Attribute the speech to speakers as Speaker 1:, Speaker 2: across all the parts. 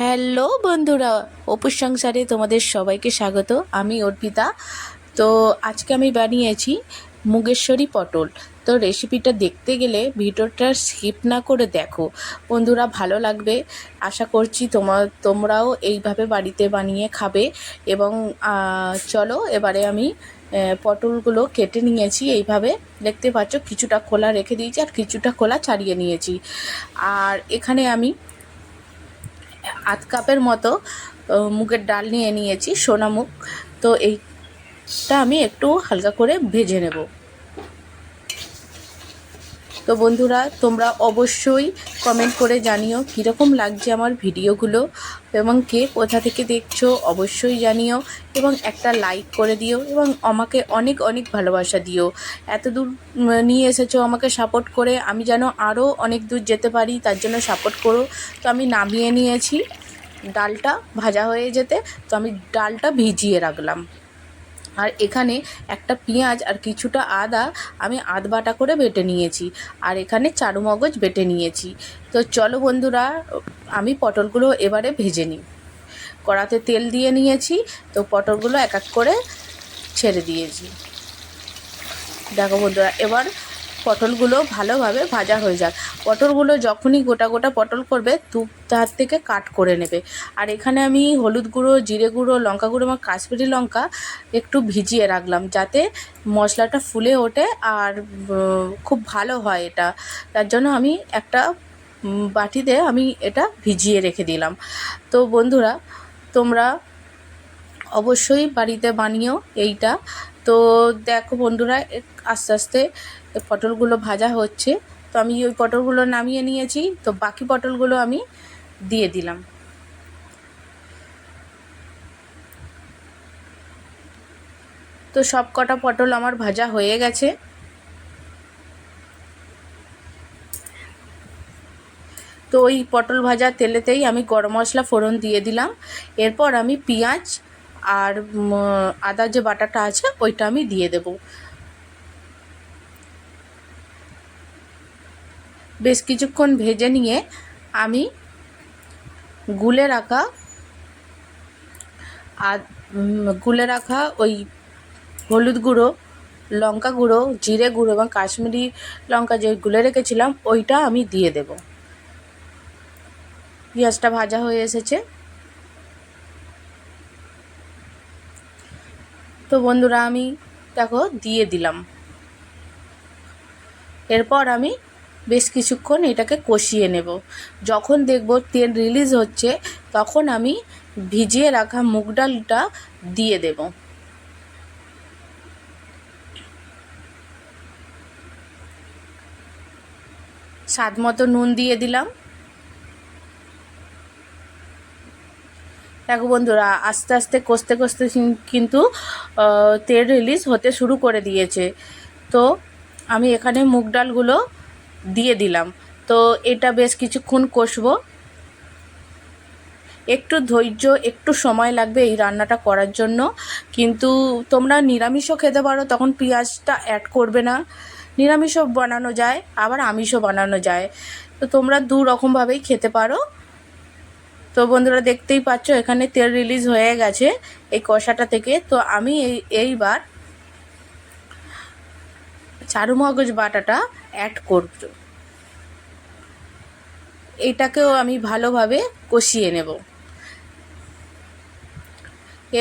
Speaker 1: Hello বন্ধুরা, অপুর সংসারে তোমাদের সবাইকে স্বাগত। আমি অর্পিতা। তো আজকে আমি বানিয়েছি মুগেশ্বরী পটল। তো রেসিপিটা দেখতে গেলে ভিডিওটা স্কিপ না করে দেখো। বন্ধুরা, ভালো লাগবে। আশা করছি তোমার তোমরাও এইভাবে বাড়িতে বানিয়ে খাবে। এবং চলো এবারে আমি পটলগুলো কেটে নিয়েছি এইভাবে। দেখতে পাচ্ছ, কিছুটা খোলা রেখে দিয়েছি আর কিছুটা খোলা ছাড়িয়ে নিয়েছি। আর এখানে আমি আধ কাপের মতো মুগের ডাল নিয়ে নিয়েছি, সোনা মুগ। তো এইটা আমি একটু হালকা করে ভেজে নেব। তো বন্ধুরা, তোমরা অবশ্যই কমেন্ট করে জানিও কীরকম লাগছে আমার ভিডিওগুলো এবং কে কোথা থেকে দেখছ অবশ্যই জানিও এবং একটা লাইক করে দিও এবং আমাকে অনেক অনেক ভালোবাসা দিও। এত দূর নিয়ে এসেছ আমাকে সাপোর্ট করে, আমি যেন আরও অনেক দূর যেতে পারি, তার জন্য সাপোর্ট করো। তো আমি নামিয়ে নিয়েছি। ডালটা ভাজা হয়ে যেতে, তো আমি ডালটা ভিজিয়ে রাখলাম। আর এখানে একটা পেঁয়াজ আর কিছুটা আদা আমি আধ বাটা করে বেটে নিয়েছি। আর এখানে চারুমগজ বেটে নিয়েছি। তো চলো বন্ধুরা, আমি পটলগুলো এবারে ভেজে নিই। কড়াতে তেল দিয়ে নিয়েছি, তো পটলগুলো এক এক করে ছেড়ে দিয়েছি। দেখো বন্ধুরা, এবার পটলগুলো ভালোভাবে ভাজা হয়ে যাক। পটলগুলো যখনই গোটা গোটা পটল করবে তু তার থেকে কাট করে নেবে। আর এখানে আমি হলুদ গুঁড়ো, জিরে গুঁড়ো, লঙ্কা গুঁড়ো এবং কাশ্মীরি লঙ্কা একটু ভিজিয়ে রাখলাম যাতে মশলাটা ফুলে ওঠে আর খুব ভালো হয় এটা। তার জন্য আমি একটা বাটিতে আমি এটা ভিজিয়ে রেখে দিলাম। তো বন্ধুরা, তোমরা অবশ্যই বাড়িতে বানিও এইটা। তো দেখো বন্ধুরা, আস্তে আস্তে পটলগুলো ভাজা হচ্ছে। তো আমি ওই পটলগুলো নামিয়ে নিয়েছি। তো বাকি পটলগুলো আমি দিয়ে দিলাম। তো সব কটা পটল আমার ভাজা হয়ে গেছে। তো ওই পটল ভাজা তেলেতেই আমি গরম মশলা ফোড়ন দিয়ে দিলাম। এরপর আমি পেঁয়াজ আর আদার যে বাটাটা আছে, ওইটা আমি দিয়ে দেব। বেশ কিছুক্ষণ ভেজে নিয়ে আমি গুলে রাখা, আর গুলে রাখা ওই হলুদ গুঁড়ো, লঙ্কা গুঁড়ো, জিরে গুঁড়ো এবং কাশ্মীরি লঙ্কা যে গুলে রেখেছিলাম, ওইটা আমি দিয়ে দেবো। পেঁয়াজটা ভাজা হয়ে এসেছে। তো বন্ধুরা, আমি দেখো দিয়ে দিলাম। এরপর আমি বেশ কিছুক্ষণ এটাকে কষিয়ে নেব। যখন দেখব তেল রিলিজ হচ্ছে, তখন আমি ভিজিয়ে রাখা মুগ ডালটা দিয়ে দেব। স্বাদ মতো নুন দিয়ে দিলাম। দেখো বন্ধুরা, আস্তে আস্তে কষতে কষতে কিন্তু তেল রিলিজ হতে শুরু করে দিয়েছে। তো আমি এখানে মুগ ডালগুলো দিয়ে দিলাম। তো এটা বেশ কিছুক্ষণ কষবো। একটু ধৈর্য, একটু সময় লাগবে এই রান্নাটা করার জন্য। কিন্তু তোমরা নিরামিষও খেতে পারো, তখন পেঁয়াজটা অ্যাড করবে না। নিরামিষও বানানো যায়, আবার আমিষও বানানো যায়। তো তোমরা দু রকমভাবেই খেতে পারো। তো বন্ধুরা দেখতেই পাচ্ছ, এখানে তেল রিলিজ হয়ে গেছে এই কষাটা থেকে। তো আমি এই, এইবার চারু মগজ বাটাটা অ্যাড করব। এটাকেও আমি ভালোভাবে কষিয়ে নেব।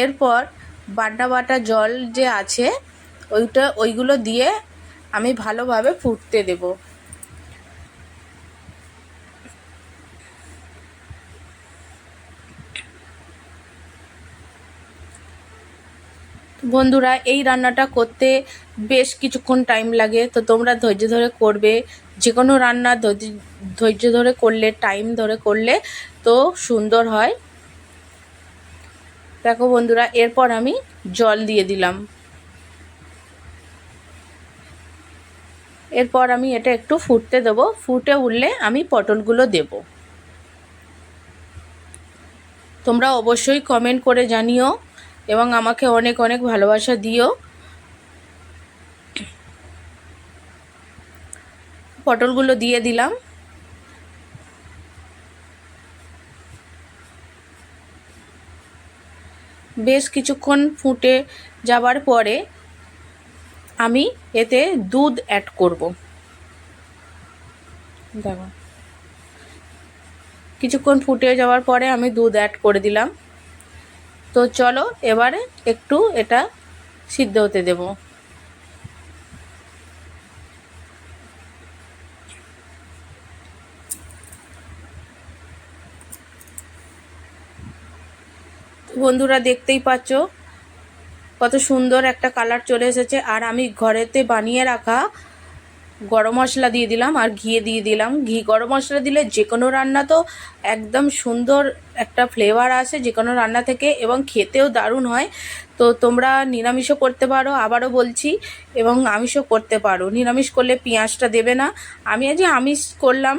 Speaker 1: এরপর বাটা বাটা জল যে আছে, ওইটা, ওইগুলো দিয়ে আমি ভালোভাবে ফুটতে দেবো। বন্ধুরা, এই রান্নাটা করতে বেশ কিছুক্ষণ টাইম লাগে, তো তোমরা ধৈর্য ধরে করবে। যে কোনো রান্না ধৈর্য- ধরে করলে টাইম ধরে করলে তো সুন্দর হয়। দেখো বন্ধুরা, এরপর আমি জল দিয়ে দিলাম। এরপর আমি এটা একটু ফুটতে দেবো। ফুটে উঠলে আমি পটলগুলো দেব। তোমরা অবশ্যই কমেন্ট করে জানিও। এবং আমাকে অনেক অনেক ভালোবাসা দিও। পটলগুলো দিয়ে দিলাম। বেশ কিছুক্ষণ ফুটে যাবার পরে আমি এতে দুধ অ্যাড করব। দেখো। কিছুক্ষণ ফুটে যাওয়ার পরে আমি দুধ অ্যাড করে দিলাম। তো চলো এবারে একটু এটা সিদ্ধ হতে দেব। বন্ধুরা দেখতেই পাচ্ছ কত সুন্দর একটা কালার চলে এসেছে। আর আমি ঘরেতে বানিয়ে রাখা গরম মশলা দিয়ে দিলাম আর ঘি দিয়ে দিলাম। ঘি গরম মশলা দিলে যে কোনো রান্না তো একদম সুন্দর একটা ফ্লেভার আসে যে কোনো রান্না থেকে এবং খেতেও দারুণ হয়। তো তোমরা নিরামিষও করতে পারো, আবারও বলছি, এবং আমিষও করতে পারো। নিরামিষ করলে পেঁয়াজটা দেবে না। আমি আজ আমিষ করলাম,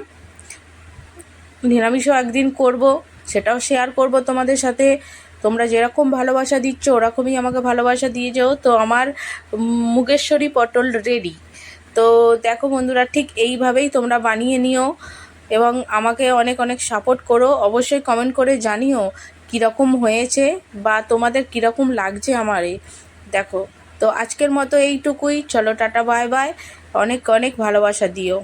Speaker 1: নিরামিষও একদিন করব, সেটাও শেয়ার করব তোমাদের সাথে। তোমরা যেরকম ভালোবাসা দিচ্ছ, ওরকমই আমাকে ভালোবাসা দিয়ে যাও। তো আমার মুগেশ্বরী পটল রেডি তো দেখো বন্ধুরা, ঠিক এইভাবেই তোমরা বানিয়ে নিও এবং আমাকে অনেক অনেক সাপোর্ট করো। অবশ্যই কমেন্ট করে জানিও কীরকম হয়েছে বা তোমাদের কীরকম লাগছে আমারে। দেখো, তো আজকের মতো এইটুকুই। চলো টাটা বাই বাই অনেক অনেক ভালোবাসা দিও।